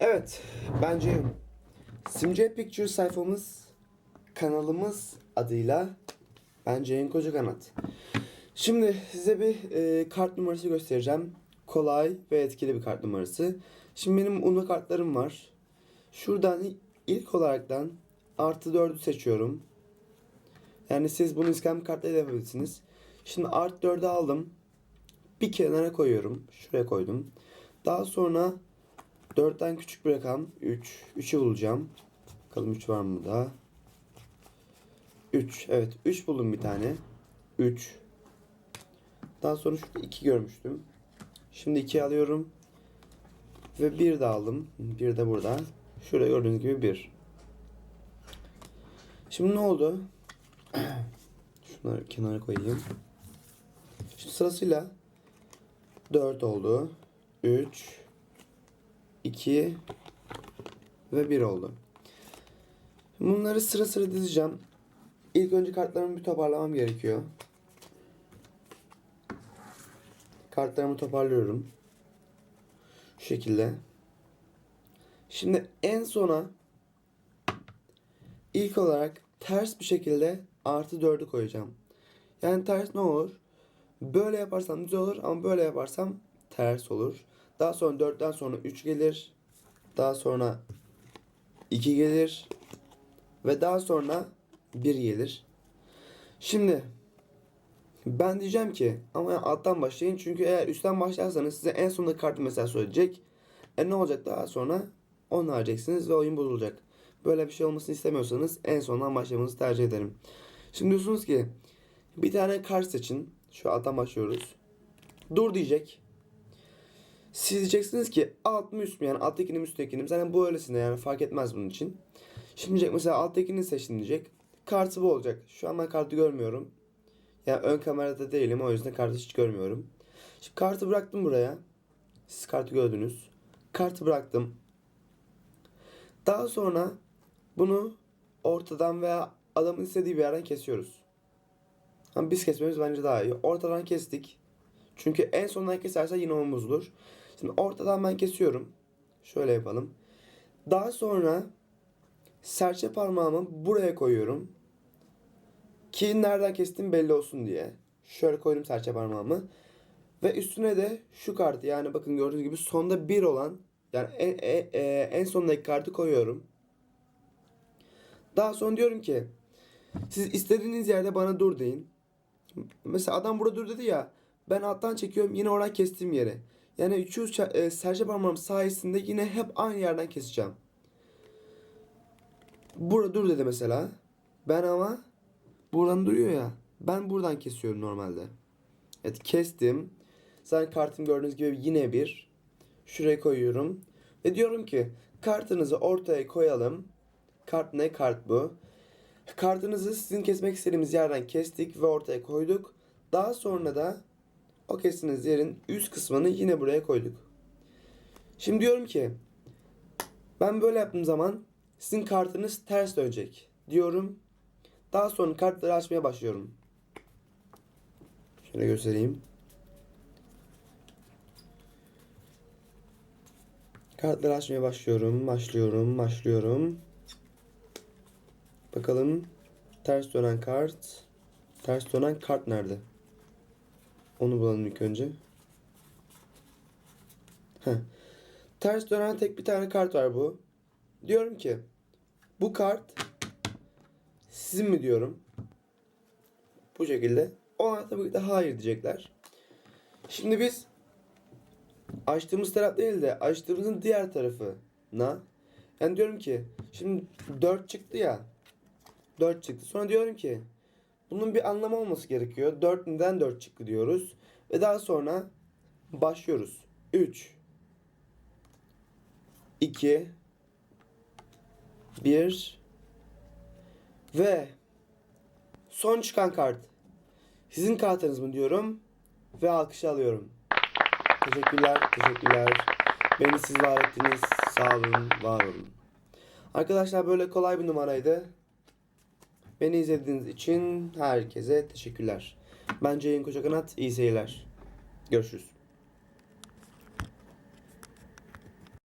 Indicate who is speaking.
Speaker 1: Evet, bence Simce Pictures sayfamız, kanalımız adıyla ben Ceyhun Koca Kanat. Şimdi size bir e, kart numarası göstereceğim. Kolay ve etkili bir kart numarası. Şimdi benim UNO kartlarım var. Şuradan ilk olaraktan artı 4'ü seçiyorum. Yani siz bunu iskem kartla yapabilirsiniz. Şimdi artı 4'ü aldım. Bir kenara koyuyorum. Şuraya koydum. Daha sonra 4'ten küçük bir rakam 3. 3'ü bulacağım. Bakalım 3 var mı burada? 3. Evet 3 buldum bir tane. 3. Daha sonra şurada 2 görmüştüm. Şimdi 2 alıyorum. Ve 1 de aldım. 1 de burada. Şurada gördüğünüz gibi 1. Şimdi ne oldu? Şunları kenara koyayım. Şimdi sırasıyla 4 oldu. 3 2 ve 1 oldu. Bunları sıra sıra dizeceğim. İlk önce kartlarımı bir toparlamam gerekiyor. Kartlarımı toparlıyorum. Şu şekilde. Şimdi en sona ilk olarak ters bir şekilde artı 4'ü koyacağım. Yani ters ne olur? Böyle yaparsam düz olur ama böyle yaparsam ters olur. Daha sonra 4'ten sonra 3 gelir. Daha sonra 2 gelir. Ve daha sonra 1 gelir. Şimdi ben diyeceğim ki ama alttan başlayın çünkü eğer üstten başlarsanız size en sonunda kartı mesela söyleyecek. E ne olacak daha sonra? Onu vereceksiniz ve oyun bozulacak. Böyle bir şey olmasını istemiyorsanız en sondan başlamanızı tercih ederim. Şimdi diyorsunuz ki bir tane kart seçin. Şu alttan başlıyoruz. Dur diyecek. Siz diyeceksiniz ki alt mı üst mü yani alttakini mi üsttekini mi? Zaten bu öylesine yani fark etmez bunun için. Şimdi diyecek mesela alttakini seçtin diyecek. Kartı bu olacak. Şu an ben kartı görmüyorum. Yani ön kamerada değilim o yüzden kartı hiç görmüyorum. Şimdi kartı bıraktım buraya. Siz kartı gördünüz. Kartı bıraktım. Daha sonra bunu ortadan veya adamın istediği bir yerden kesiyoruz. Ama biz kesmemiz bence daha iyi. Ortadan kestik. Çünkü en sondan keserse yine bozulur. Şimdi ortadan ben kesiyorum. Şöyle yapalım. Daha sonra serçe parmağımı buraya koyuyorum. Ki nereden kestim belli olsun diye. Şöyle koydum serçe parmağımı. Ve üstüne de şu kartı yani bakın gördüğünüz gibi sonda 1 olan yani en, en, en- en sondaki kartı koyuyorum. Daha sonra diyorum ki siz istediğiniz yerde bana dur deyin. Mesela adam burada dur dedi ya. Ben alttan çekiyorum yine oradan kestiğim yere. Yani üçü ça- e, serçe parmağım sayesinde yine hep aynı yerden keseceğim. Burada dur dedi mesela. Ben ama buradan duruyor ya. Ben buradan kesiyorum normalde. Evet kestim. Zaten kartım gördüğünüz gibi yine bir. Şuraya koyuyorum. Ve diyorum ki kartınızı ortaya koyalım. Kart ne? Kart bu. Kartınızı sizin kesmek istediğimiz yerden kestik ve ortaya koyduk. Daha sonra da o kestiğiniz yerin üst kısmını yine buraya koyduk. Şimdi diyorum ki ben böyle yaptığım zaman sizin kartınız ters dönecek diyorum. Daha sonra kartları açmaya başlıyorum. Şöyle göstereyim. Kartları açmaya başlıyorum, başlıyorum, başlıyorum. Bakalım ters dönen kart. Ters dönen kart nerede? Onu bulalım ilk önce. Heh. Ters dönen tek bir tane kart var bu. Diyorum ki bu kart sizin mi diyorum. Bu şekilde. Onlar tabii ki de hayır diyecekler. Şimdi biz açtığımız taraf değil de açtığımızın diğer tarafına yani diyorum ki şimdi 4 çıktı ya 4 çıktı. Sonra diyorum ki bunun bir anlamı olması gerekiyor. 4 neden 4 çıktı diyoruz. Ve daha sonra başlıyoruz. 3 2 1 ve son çıkan kart. Sizin kartınız mı diyorum ve alkış alıyorum. Teşekkürler, teşekkürler. Beni siz var ettiniz. Sağ olun, var olun. Arkadaşlar böyle kolay bir numaraydı. Beni izlediğiniz için herkese teşekkürler. Ben Ceyhun Kocakanat. İyi seyirler. Görüşürüz.